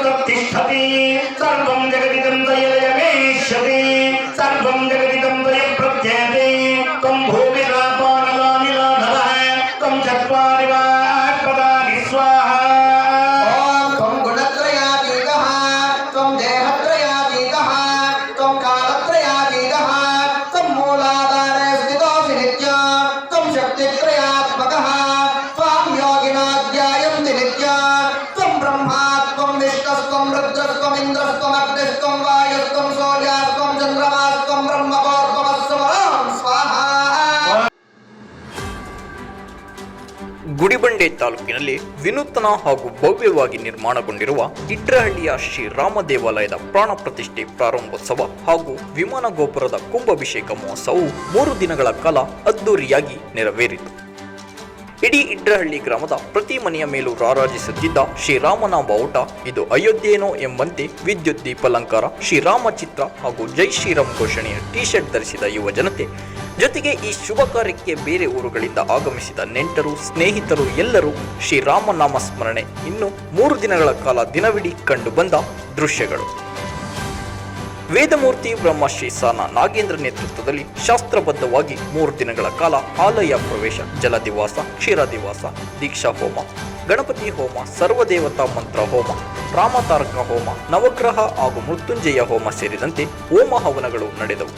प्रतिष्ठति सर्वं जगदिदं दयमेष्यति सर्वं जगदिदं दय प्रत्यते ಜಮಖಂಡಿ ತಾಲೂಕಿನಲ್ಲಿ ವಿನೂತನ ಹಾಗೂ ಭವ್ಯವಾಗಿ ನಿರ್ಮಾಣಗೊಂಡಿರುವ ಇಟ್ರಹಳ್ಳಿಯ ಶ್ರೀ ರಾಮ ದೇವಾಲಯದ ಪ್ರಾಣ ಪ್ರತಿಷ್ಠೆ ಪ್ರಾರಂಭೋತ್ಸವ ಹಾಗೂ ವಿಮಾನ ಗೋಪುರದ ಕುಂಭಾಭಿಷೇಕ ಮಹೋತ್ಸವವು ಮೂರು ದಿನಗಳ ಕಾಲ ಅದ್ದೂರಿಯಾಗಿ ನೆರವೇರಿತು. ಇಡೀ ಇಡ್ರಹಳ್ಳಿ ಗ್ರಾಮದ ಪ್ರತಿ ಮನೆಯ ಮೇಲೂ ರಾರಾಜಿಸುತ್ತಿದ್ದ ಶ್ರೀರಾಮನ ಬಾವುಟ, ಇದು ಅಯೋಧ್ಯೆನೋ ಎಂಬಂತೆ ವಿದ್ಯುತ್ ದೀಪಾಲಂಕಾರ, ಶ್ರೀರಾಮ ಚಿತ್ರ ಹಾಗೂ ಜೈ ಶ್ರೀರಾಮ್ ಘೋಷಣೆಯ ಟಿ ಶರ್ಟ್ ಧರಿಸಿದ ಯುವ ಜನತೆ, ಜೊತೆಗೆ ಈ ಶುಭ ಕಾರ್ಯಕ್ಕೆ ಬೇರೆ ಊರುಗಳಿಂದ ಆಗಮಿಸಿದ ನೆಂಟರು, ಸ್ನೇಹಿತರು ಎಲ್ಲರೂ ಶ್ರೀರಾಮ ನಾಮ ಸ್ಮರಣೆ. ಇನ್ನು ಮೂರು ದಿನಗಳ ಕಾಲ ದಿನವಿಡೀ ಕಂಡುಬಂದ ದೃಶ್ಯಗಳು. ವೇದಮೂರ್ತಿ ಬ್ರಹ್ಮಶ್ರೀ ಸಾನ ನಾಗೇಂದ್ರ ನೇತೃತ್ವದಲ್ಲಿ ಶಾಸ್ತ್ರಬದ್ಧವಾಗಿ ಮೂರು ದಿನಗಳ ಕಾಲ ಆಲಯ ಪ್ರವೇಶ ಜಲದಿವಾಸ ಕ್ಷೀರದಿವಾಸ ದೀಕ್ಷಾ ಹೋಮ, ಗಣಪತಿ ಹೋಮ, ಸರ್ವದೇವತಾ ಮಂತ್ರ ಹೋಮ, ರಾಮತಾರಕ ಹೋಮ, ನವಗ್ರಹ ಹಾಗೂ ಮೃತ್ಯುಂಜಯ ಹೋಮ ಸೇರಿದಂತೆ ಹೋಮ ಹವನಗಳು ನಡೆದವು.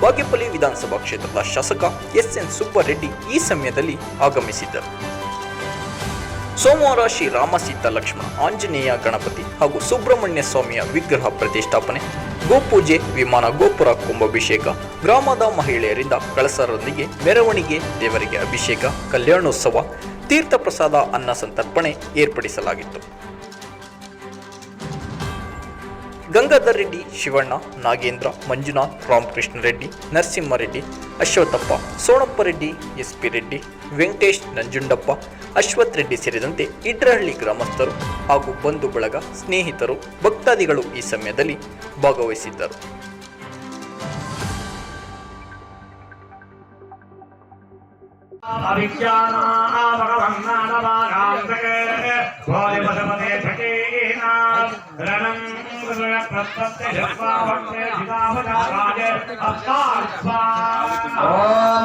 ಬಾಗೇಪಲ್ಲಿ ವಿಧಾನಸಭಾ ಕ್ಷೇತ್ರದ ಶಾಸಕ ಎಸ್ ಎನ್ ಸುಬ್ಬರೆಡ್ಡಿ ಈ ಸಮಯದಲ್ಲಿ ಆಗಮಿಸಿದ್ದರು. ಸೋಮವಾರ ಶ್ರೀ ರಾಮ ಸೀತಾ ಲಕ್ಷ್ಮಣ ಆಂಜನೇಯ ಗಣಪತಿ ಹಾಗೂ ಸುಬ್ರಹ್ಮಣ್ಯ ಸ್ವಾಮಿಯ ವಿಗ್ರಹ ಪ್ರತಿಷ್ಠಾಪನೆ, ಗೋಪೂಜೆ ವಿಮಾನ ಗೋಪುರ ಕುಂಭಾಭಿಷೇಕ, ಗ್ರಾಮದ ಮಹಿಳೆಯರಿಂದ ಕಳಸರೊಂದಿಗೆ ಮೆರವಣಿಗೆ, ದೇವರಿಗೆ ಅಭಿಷೇಕ, ಕಲ್ಯಾಣೋತ್ಸವ ತೀರ್ಥ ಪ್ರಸಾದ ಅನ್ನ ಸಂತರ್ಪಣೆ ಏರ್ಪಡಿಸಲಾಗಿತ್ತು. ಗಂಗಾಧರ್ ರೆಡ್ಡಿ, ಶಿವಣ್ಣ, ನಾಗೇಂದ್ರ, ಮಂಜುನಾಥ್, ರಾಮಕೃಷ್ಣ ರೆಡ್ಡಿ ನರಸಿಂಹರೆಡ್ಡಿ ಅಶ್ವಥಪ್ಪ ಸೋಣಪ್ಪ ರೆಡ್ಡಿ ಎಸ್ ಪಿ ರೆಡ್ಡಿ, ವೆಂಕಟೇಶ್ ನಂಜುಂಡಪ್ಪ ಅಶ್ವಥ್ ರೆಡ್ಡಿ ಸೇರಿದಂತೆ ಇಡ್ರಹಳ್ಳಿ ಗ್ರಾಮಸ್ಥರು ಹಾಗೂ ಬಂಧು ಬಳಗ ಸ್ನೇಹಿತರು ಭಕ್ತಾದಿಗಳು ಈ ಸಮಯದಲ್ಲಿ ಭಾಗವಹಿಸಿದ್ದರು. ಓಂ